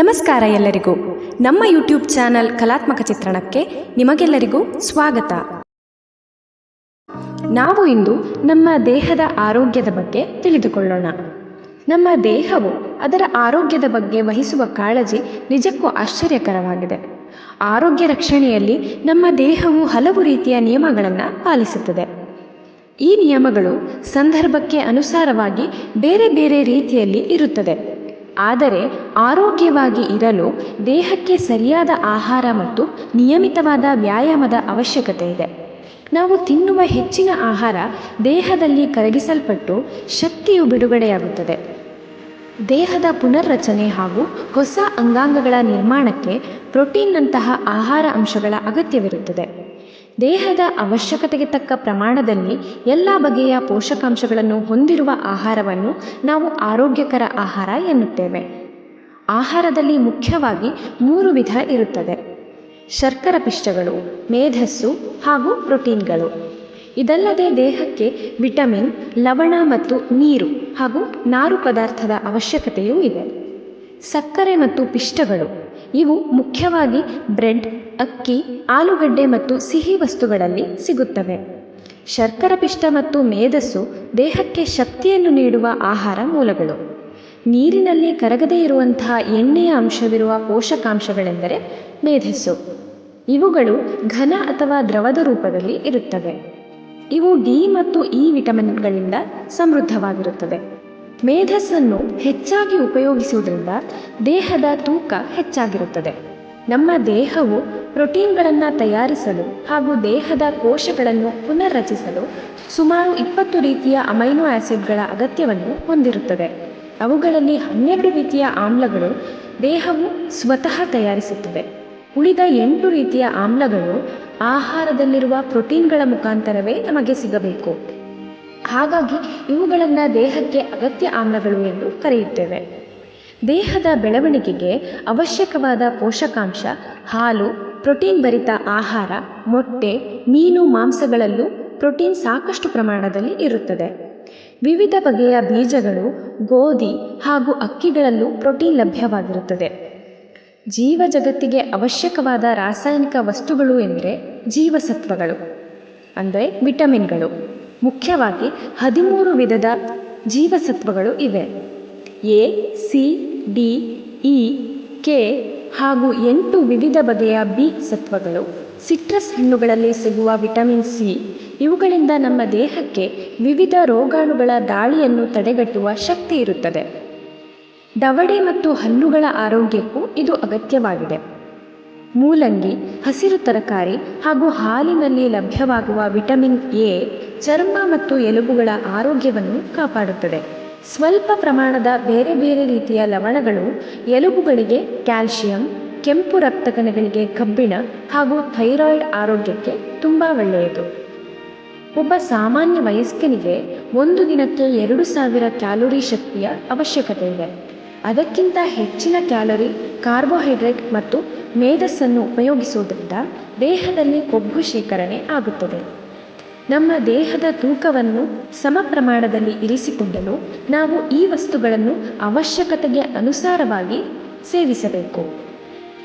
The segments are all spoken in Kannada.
ನಮಸ್ಕಾರ ಎಲ್ಲರಿಗೂ. ನಮ್ಮ ಯೂಟ್ಯೂಬ್ ಚಾನಲ್ ಕಲಾತ್ಮಕ ಚಿತ್ರಣಕ್ಕೆ ನಿಮಗೆಲ್ಲರಿಗೂ ಸ್ವಾಗತ. ನಾವು ಇಂದು ನಮ್ಮ ದೇಹದ ಆರೋಗ್ಯದ ಬಗ್ಗೆ ತಿಳಿದುಕೊಳ್ಳೋಣ. ನಮ್ಮ ದೇಹವು ಅದರ ಆರೋಗ್ಯದ ಬಗ್ಗೆ ವಹಿಸುವ ಕಾಳಜಿ ನಿಜಕ್ಕೂ ಆಶ್ಚರ್ಯಕರವಾಗಿದೆ. ಆರೋಗ್ಯ ರಕ್ಷಣೆಯಲ್ಲಿ ನಮ್ಮ ದೇಹವು ಹಲವು ರೀತಿಯ ನಿಯಮಗಳನ್ನು ಪಾಲಿಸುತ್ತದೆ. ಈ ನಿಯಮಗಳು ಸಂದರ್ಭಕ್ಕೆ ಅನುಸಾರವಾಗಿ ಬೇರೆ ಬೇರೆ ರೀತಿಯಲ್ಲಿ ಇರುತ್ತದೆ. ಆದರೆ ಆರೋಗ್ಯವಾಗಿ ಇರಲು ದೇಹಕ್ಕೆ ಸರಿಯಾದ ಆಹಾರ ಮತ್ತು ನಿಯಮಿತವಾದ ವ್ಯಾಯಾಮದ ಅವಶ್ಯಕತೆ ಇದೆ. ನಾವು ತಿನ್ನುವ ಹೆಚ್ಚಿನ ಆಹಾರ ದೇಹದಲ್ಲಿ ಕರಗಿಸಲ್ಪಟ್ಟು ಶಕ್ತಿಯು ಬಿಡುಗಡೆಯಾಗುತ್ತದೆ. ದೇಹದ ಪುನರ್ರಚನೆ ಹಾಗೂ ಹೊಸ ಅಂಗಾಂಗಗಳ ನಿರ್ಮಾಣಕ್ಕೆ ಪ್ರೋಟೀನ್ನಂತಹ ಆಹಾರ ಅಂಶಗಳ ಅಗತ್ಯವಿರುತ್ತದೆ. ದೇಹದ ಅವಶ್ಯಕತೆಗೆ ತಕ್ಕ ಪ್ರಮಾಣದಲ್ಲಿ ಎಲ್ಲ ಬಗೆಯ ಪೋಷಕಾಂಶಗಳನ್ನು ಹೊಂದಿರುವ ಆಹಾರವನ್ನು ನಾವು ಆರೋಗ್ಯಕರ ಆಹಾರ ಎನ್ನುತ್ತೇವೆ. ಆಹಾರದಲ್ಲಿ ಮುಖ್ಯವಾಗಿ ಮೂರು ವಿಧ ಇರುತ್ತದೆ. ಶರ್ಕರ ಪಿಷ್ಟಗಳು, ಮೇಧಸ್ಸು ಹಾಗೂ ಪ್ರೋಟೀನ್ಗಳು. ಇದಲ್ಲದೆ ದೇಹಕ್ಕೆ ವಿಟಮಿನ್, ಲವಣ ಮತ್ತು ನೀರು ಹಾಗೂ ನಾರು ಪದಾರ್ಥದ ಅವಶ್ಯಕತೆಯೂ ಇದೆ. ಸಕ್ಕರೆ ಮತ್ತು ಪಿಷ್ಟಗಳು ಇವು ಮುಖ್ಯವಾಗಿ ಬ್ರೆಡ್, ಅಕ್ಕಿ, ಆಲೂಗಡ್ಡೆ ಮತ್ತು ಸಿಹಿ ವಸ್ತುಗಳಲ್ಲಿ ಸಿಗುತ್ತವೆ. ಶರ್ಕರ ಪಿಷ್ಟ ಮತ್ತು ಮೇಧಸ್ಸು ದೇಹಕ್ಕೆ ಶಕ್ತಿಯನ್ನು ನೀಡುವ ಆಹಾರ ಮೂಲಗಳು. ನೀರಿನಲ್ಲಿ ಕರಗದೇ ಇರುವಂತಹ ಎಣ್ಣೆಯ ಅಂಶವಿರುವ ಪೋಷಕಾಂಶಗಳೆಂದರೆ ಮೇಧಸ್ಸು ಇವುಗಳು ಘನ ಅಥವಾ ದ್ರವದ ರೂಪದಲ್ಲಿ ಇರುತ್ತವೆ. ಇವು ಡಿ ಮತ್ತು ಇ ವಿಟಮಿನ್ಗಳಿಂದ ಸಮೃದ್ಧವಾಗಿರುತ್ತದೆ ಮೇಧಸ್ಸನ್ನು ಹೆಚ್ಚಾಗಿ ಉಪಯೋಗಿಸುವುದರಿಂದ ದೇಹದ ತೂಕ ಹೆಚ್ಚಾಗಿರುತ್ತದೆ. ನಮ್ಮ ದೇಹವು ಪ್ರೋಟೀನ್ಗಳನ್ನು ತಯಾರಿಸಲು ಹಾಗೂ ದೇಹದ ಕೋಶಗಳನ್ನು ಪುನರ್ರಚಿಸಲು ಸುಮಾರು ಇಪ್ಪತ್ತು ರೀತಿಯ ಅಮೈನೋ ಆಸಿಡ್ಗಳ ಅಗತ್ಯವನ್ನು ಹೊಂದಿರುತ್ತದೆ. ಅವುಗಳಲ್ಲಿ ಹನ್ನೆರಡು ರೀತಿಯ ಆಮ್ಲಗಳು ದೇಹವು ಸ್ವತಃ ತಯಾರಿಸುತ್ತದೆ. ಉಳಿದ ಎಂಟು ರೀತಿಯ ಆಮ್ಲಗಳು ಆಹಾರದಲ್ಲಿರುವ ಪ್ರೋಟೀನ್ಗಳ ಮುಖಾಂತರವೇ ನಮಗೆ ಸಿಗಬೇಕು. ಹಾಗಾಗಿ ಇವುಗಳನ್ನು ದೇಹಕ್ಕೆ ಅಗತ್ಯ ಆಮ್ಲಗಳು ಎಂದು ಕರೆಯುತ್ತೇವೆ. ದೇಹದ ಬೆಳವಣಿಗೆಗೆ ಅವಶ್ಯಕವಾದ ಪೋಷಕಾಂಶ, ಹಾಲು, ಪ್ರೋಟೀನ್ ಭರಿತ ಆಹಾರ, ಮೊಟ್ಟೆ, ಮೀನು, ಮಾಂಸಗಳಲ್ಲೂ ಪ್ರೋಟೀನ್ ಸಾಕಷ್ಟು ಪ್ರಮಾಣದಲ್ಲಿ ಇರುತ್ತದೆ. ವಿವಿಧ ಬಗೆಯ ಬೀಜಗಳು, ಗೋಧಿ ಹಾಗೂ ಅಕ್ಕಿಗಳಲ್ಲೂ ಪ್ರೋಟೀನ್ ಲಭ್ಯವಾಗಿರುತ್ತದೆ. ಜೀವ ಜಗತ್ತಿಗೆ ಅವಶ್ಯಕವಾದ ರಾಸಾಯನಿಕ ವಸ್ತುಗಳು ಎಂದರೆ ಜೀವಸತ್ವಗಳು, ಅಂದರೆ ವಿಟಮಿನ್ಗಳು. ಮುಖ್ಯವಾಗಿ ಹದಿಮೂರು ವಿಧದ ಜೀವಸತ್ವಗಳು ಇವೆ. A, C, D, E, K ಹಾಗೂ ಎಂಟು ವಿವಿಧ ಬಗೆಯ ಬಿ ಸತ್ವಗಳು. ಸಿಟ್ರಸ್ ಹಣ್ಣುಗಳಲ್ಲಿ ಸಿಗುವ ವಿಟಮಿನ್ ಸಿ. ಇವುಗಳಿಂದ ನಮ್ಮ ದೇಹಕ್ಕೆ ವಿವಿಧ ರೋಗಾಣುಗಳ ದಾಳಿಯನ್ನು ತಡೆಗಟ್ಟುವ ಶಕ್ತಿ ಇರುತ್ತದೆ. ದವಡೆ ಮತ್ತು ಹಲ್ಲುಗಳ ಆರೋಗ್ಯಕ್ಕೂ ಇದು ಅಗತ್ಯವಾಗಿದೆ. ಮೂಲಂಗಿ, ಹಸಿರು ತರಕಾರಿ ಹಾಗೂ ಹಾಲಿನಲ್ಲಿ ಲಭ್ಯವಾಗುವ ವಿಟಮಿನ್ ಎ, ಚರ್ಮ ಮತ್ತು ಎಲುಬುಗಳ ಆರೋಗ್ಯವನ್ನು ಕಾಪಾಡುತ್ತದೆ. ಸ್ವಲ್ಪ ಪ್ರಮಾಣದ ಬೇರೆ ಬೇರೆ ರೀತಿಯ ಲವಣಗಳು ಎಲುಬುಗಳಿಗೆ ಕ್ಯಾಲ್ಶಿಯಂ, ಕೆಂಪು ರಕ್ತ ಕಣಗಳಿಗೆ ಕಬ್ಬಿಣ ಹಾಗೂ ಥೈರಾಯ್ಡ್ ಆರೋಗ್ಯಕ್ಕೆ ತುಂಬ ಒಳ್ಳೆಯದು. ಒಬ್ಬ ಸಾಮಾನ್ಯ ವಯಸ್ಕನಿಗೆ ಒಂದು ದಿನಕ್ಕೆ ಎರಡು ಸಾವಿರ ಕ್ಯಾಲೋರಿ ಶಕ್ತಿಯ ಅವಶ್ಯಕತೆ ಇದೆ. ಅದಕ್ಕಿಂತ ಹೆಚ್ಚಿನ ಕ್ಯಾಲೋರಿ, ಕಾರ್ಬೋಹೈಡ್ರೇಟ್ ಮತ್ತು ಮೇದಸ್ಸನ್ನು ಉಪಯೋಗಿಸುವುದರಿಂದ ದೇಹದಲ್ಲಿ ಕೊಬ್ಬು ಶೇಖರಣೆ ಆಗುತ್ತದೆ. ನಮ್ಮ ದೇಹದ ತೂಕವನ್ನು ಸಮ ಪ್ರಮಾಣದಲ್ಲಿ ಇರಿಸಿಕೊಳ್ಳಲು ನಾವು ಈ ವಸ್ತುಗಳನ್ನು ಅವಶ್ಯಕತೆಗೆ ಅನುಸಾರವಾಗಿ ಸೇವಿಸಬೇಕು.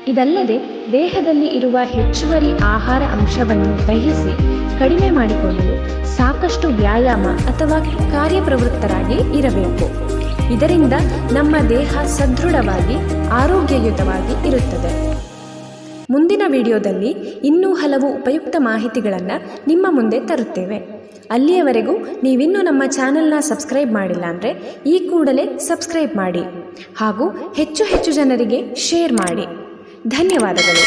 ಇದಲ್ಲದೆ ದೇಹದಲ್ಲಿ ಇರುವ ಹೆಚ್ಚುವರಿ ಆಹಾರ ಅಂಶವನ್ನು ದಹಿಸಿ ಕಡಿಮೆ ಮಾಡಿಕೊಳ್ಳಲು ಸಾಕಷ್ಟು ವ್ಯಾಯಾಮ ಅಥವಾ ಕಾರ್ಯಪ್ರವೃತ್ತರಾಗಿ ಇರಬೇಕು. ಇದರಿಂದ ನಮ್ಮ ದೇಹ ಸದೃಢವಾಗಿ, ಆರೋಗ್ಯಯುತವಾಗಿ ಇರುತ್ತದೆ. ಮುಂದಿನ ವಿಡಿಯೋದಲ್ಲಿ ಇನ್ನೂ ಹಲವು ಉಪಯುಕ್ತ ಮಾಹಿತಿಗಳನ್ನು ನಿಮ್ಮ ಮುಂದೆ ತರುತ್ತೇವೆ. ಅಲ್ಲಿಯವರೆಗೂ ನೀವಿನ್ನೂ ನಮ್ಮ ಚಾನೆಲ್ನ ಸಬ್ಸ್ಕ್ರೈಬ್ ಮಾಡಿಲ್ಲ ಅಂದರೆ ಈ ಕೂಡಲೇ ಸಬ್ಸ್ಕ್ರೈಬ್ ಮಾಡಿ ಹಾಗೂ ಹೆಚ್ಚು ಹೆಚ್ಚು ಜನರಿಗೆ ಶೇರ್ ಮಾಡಿ. ಧನ್ಯವಾದಗಳು.